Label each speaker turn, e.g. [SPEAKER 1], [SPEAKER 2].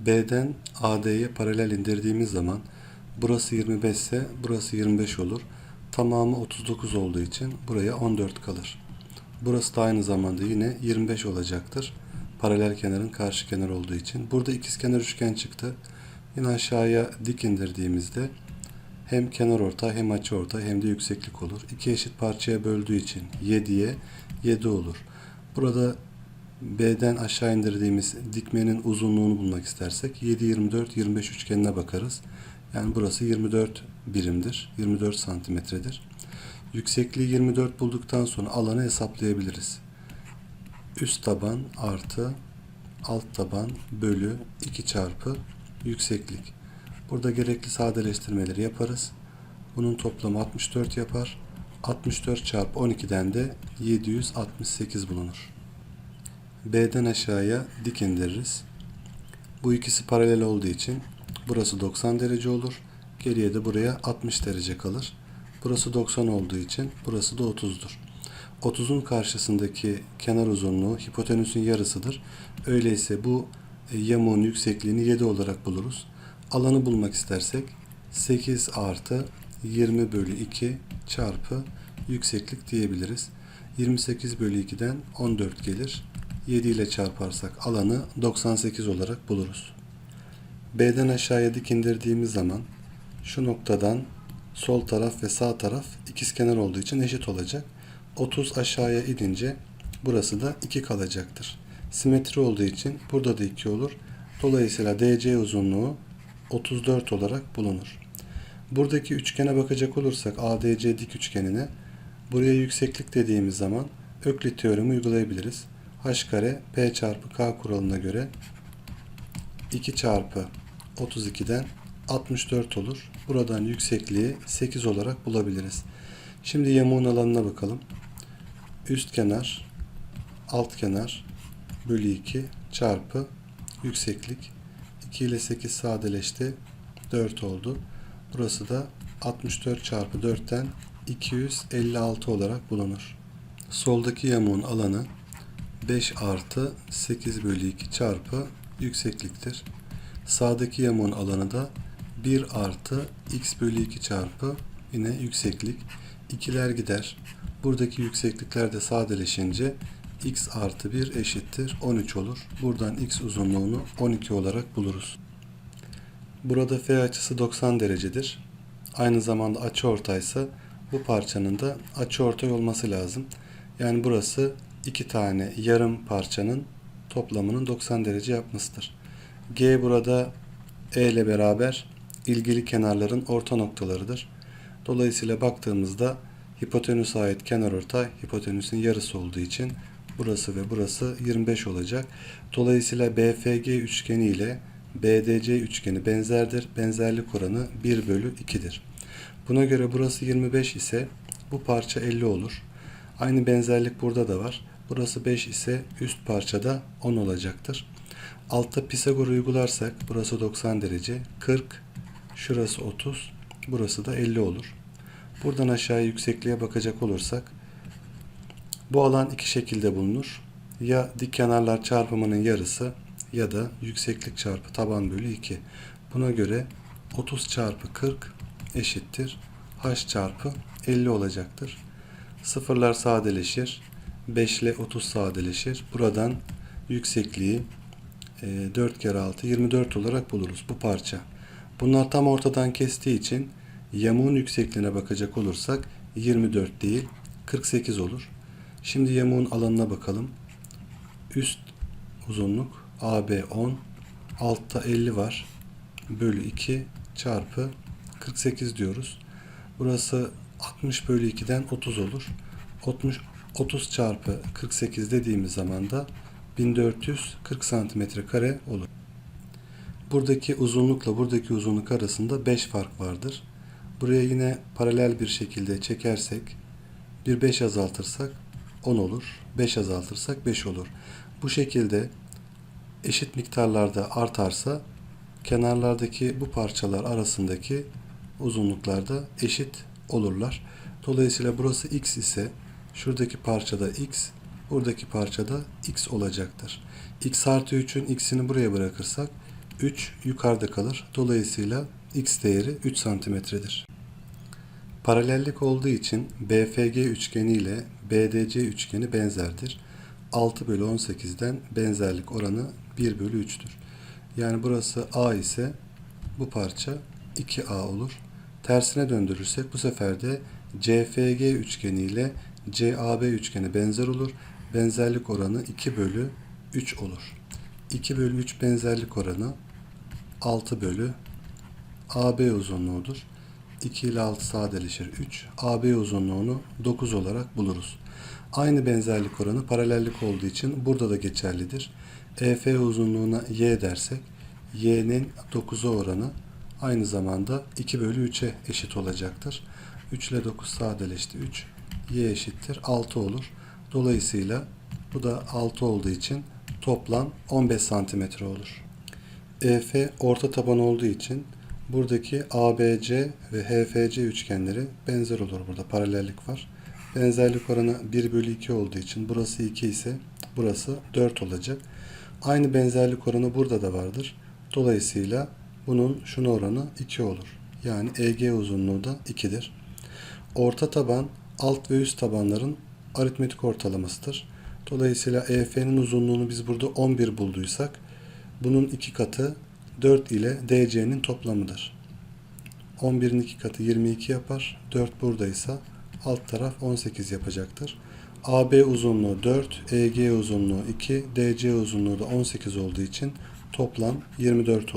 [SPEAKER 1] B'den AD'ye paralel indirdiğimiz zaman burası 25 ise burası 25 olur. Tamamı 39 olduğu için buraya 14 kalır. Burası da aynı zamanda yine 25 olacaktır. Paralel kenarın karşı kenar olduğu için. Burada ikizkenar üçgen çıktı. Yine aşağıya dik indirdiğimizde hem kenar ortay hem açı ortay hem de yükseklik olur. İki eşit parçaya böldüğü için 7'ye 7 olur. Burada B'den aşağı indirdiğimiz dikmenin uzunluğunu bulmak istersek 7, 24, 25 üçgenine bakarız. Yani burası 24 birimdir. 24 santimetredir. Yüksekliği 24 bulduktan sonra alanı hesaplayabiliriz. Üst taban artı alt taban bölü 2 çarpı yükseklik. Burada gerekli sadeleştirmeleri yaparız. Bunun toplamı 64 yapar. 64 çarpı 12'den de 768 bulunur. B'den aşağıya dik indiririz. Bu ikisi paralel olduğu için burası 90 derece olur. Geriye de buraya 60 derece kalır. Burası 90 olduğu için burası da 30'dur. 30'un karşısındaki kenar uzunluğu hipotenüsün yarısıdır. Öyleyse bu e, yamuğun yüksekliğini 7 olarak buluruz. Alanı bulmak istersek 8 artı 20 bölü 2 çarpı yükseklik diyebiliriz. 28 bölü 2'den 14 gelir. 7 ile çarparsak alanı 98 olarak buluruz. B'den aşağıya dik indirdiğimiz zaman şu noktadan sol taraf ve sağ taraf ikizkenar olduğu için eşit olacak. 30 aşağıya inince burası da 2 kalacaktır. Simetri olduğu için burada da 2 olur. Dolayısıyla DC uzunluğu 34 olarak bulunur. Buradaki üçgene bakacak olursak ADC dik üçgenine buraya yükseklik dediğimiz zaman Öklit teoremi uygulayabiliriz. H kare P çarpı K kuralına göre 2 çarpı 32'den 64 olur. Buradan yüksekliği 8 olarak bulabiliriz. Şimdi yamuğun alanına bakalım. Üst kenar alt kenar bölü 2 çarpı yükseklik 2 ile 8 sadeleşti 4 oldu. Burası da 64 çarpı 4'ten 256 olarak bulunur. Soldaki yamuğun alanı 5 artı 8 bölü 2 çarpı yüksekliktir. Sağdaki yamuğun alanı da 1 artı x bölü 2 çarpı yine yükseklik. İkiler gider. Buradaki yükseklikler de sadeleşince x artı 1 eşittir 13 olur. Buradan x uzunluğunu 12 olarak buluruz. Burada f açısı 90 derecedir. Aynı zamanda açı ortaysa bu parçanın da açı ortay olması lazım. Yani burası iki tane yarım parçanın toplamının 90 derece yapmasıdır. G burada E ile beraber ilgili kenarların orta noktalarıdır. Dolayısıyla baktığımızda hipotenüse ait kenarortay hipotenüsün yarısı olduğu için burası ve burası 25 olacak. Dolayısıyla BFG üçgeni ile BDC üçgeni benzerdir. Benzerlik oranı 1 bölü 2'dir. Buna göre burası 25 ise bu parça 50 olur. Aynı benzerlik burada da var. Burası 5 ise üst parçada 10 olacaktır. Altta Pisagor uygularsak burası 90 derece, 40, şurası 30, burası da 50 olur. Buradan aşağıya yüksekliğe bakacak olursak bu alan iki şekilde bulunur. Ya dik kenarlar çarpımının yarısı ya da yükseklik çarpı taban bölü 2. Buna göre 30 çarpı 40 eşittir. H çarpı 50 olacaktır. Sıfırlar sadeleşir. 5 ile 30 sadeleşir. Buradan yüksekliği e, 4 kere 6 24 olarak buluruz bu parça. Bunlar tam ortadan kestiği için yamuğun yüksekliğine bakacak olursak 24 değil 48 olur. Şimdi yamuğun alanına bakalım. Üst uzunluk AB 10, altta 50 var. Bölü 2 çarpı 48 diyoruz. Burası 60 bölü 2'den 30 olur. 60, 30 çarpı 48 dediğimiz zaman da 1440 santimetre kare olur. Buradaki uzunlukla buradaki uzunluk arasında 5 fark vardır. Buraya yine paralel bir şekilde çekersek bir 5 azaltırsak 10 olur. 5 azaltırsak 5 olur. Bu şekilde eşit miktarlarda artarsa kenarlardaki bu parçalar arasındaki uzunluklar da eşit olurlar. Dolayısıyla burası x ise şuradaki parçada x, buradaki parçada x olacaktır. x artı 3'ün x'ini buraya bırakırsak 3 yukarıda kalır. Dolayısıyla x değeri 3 santimetredir. Paralellik olduğu için BFG üçgeni ile BDC üçgeni benzerdir. 6 bölü 18'den benzerlik oranı 1 bölü 3'tür. Yani burası A ise bu parça 2A olur. Tersine döndürürsek bu sefer de CFG üçgeni ile CAB üçgeni benzer olur. Benzerlik oranı 2 bölü 3 olur. 2 bölü 3 benzerlik oranı 6 bölü AB uzunluğudur. 2 ile 6 sadeleşir 3. AB uzunluğunu 9 olarak buluruz. Aynı benzerlik oranı paralellik olduğu için burada da geçerlidir. EF uzunluğuna y dersek y'nin 9'a oranı aynı zamanda 2 bölü 3'e eşit olacaktır. 3 ile 9 sadeleşti 3. y eşittir 6 olur. Dolayısıyla bu da 6 olduğu için toplam 15 santimetre olur. EF orta taban olduğu için buradaki ABC ve HFC üçgenleri benzer olur burada. Paralellik var. Benzerlik oranı 1 bölü 2 olduğu için burası 2 ise burası 4 olacak. Aynı benzerlik oranı burada da vardır. Dolayısıyla bunun şuna oranı 2 olur. Yani EG uzunluğu da 2'dir. Orta taban alt ve üst tabanların aritmetik ortalamasıdır. Dolayısıyla EF'nin uzunluğunu biz burada 11 bulduysak bunun iki katı 4 ile DC'nin toplamıdır. 11'in iki katı 22 yapar. 4 buradaysa alt taraf 18 yapacaktır. AB uzunluğu 4, EG uzunluğu 2, DC uzunluğu da 18 olduğu için toplam 24 olur.